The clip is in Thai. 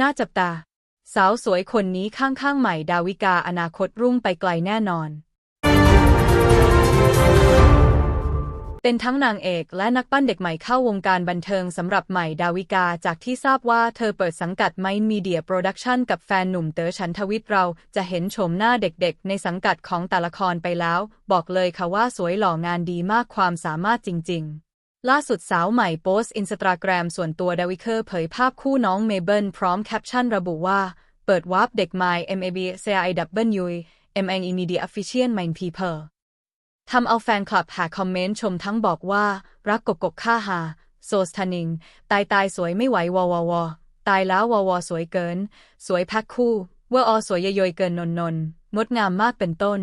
น่าจับตา สาวสวยคนนี้ข้างๆใหม่ดาวิกาอนาคตรุ่งไปไกลแน่นอน เป็นทั้งนางเอกและนักปั้นเด็กใหม่เข้าวงการบันเทิงสำหรับใหม่ดาวิกาจากที่ทราบว่าเธอเปิดสังกัดไมน์มีเดียโปรดักชันกับแฟนหนุ่มเต๋อฉันทวิทย์เราจะเห็นโฉมหน้าเด็กๆ ในสังกัดของแต่ละครไปแล้ว บอกเลยค่ะว่าสวยหล่องานดีมากความสามารถจริง ๆ ล่าสุดสาวใหม่โพสต์อินสตาแกรมส่วนตัวดาวิเคอร์เผยภาพคู่น้องเมเบิลพร้อมแคปชั่นระบุว่า เปิดวาร์ปเด็กไม MAB CIW MN Media Official Mind People ทำเอาแฟนคลับหาคอมเมนต์ชมทั้งบอกว่า รักกบกบค่าหา โซสทนิง ตายตายสวยไม่ไหววววตายแล้วววสวยเกิน สวยพ็คคู่ เวอร์ออสวยยยยเกินนนนนงดงามมากเป็นต้น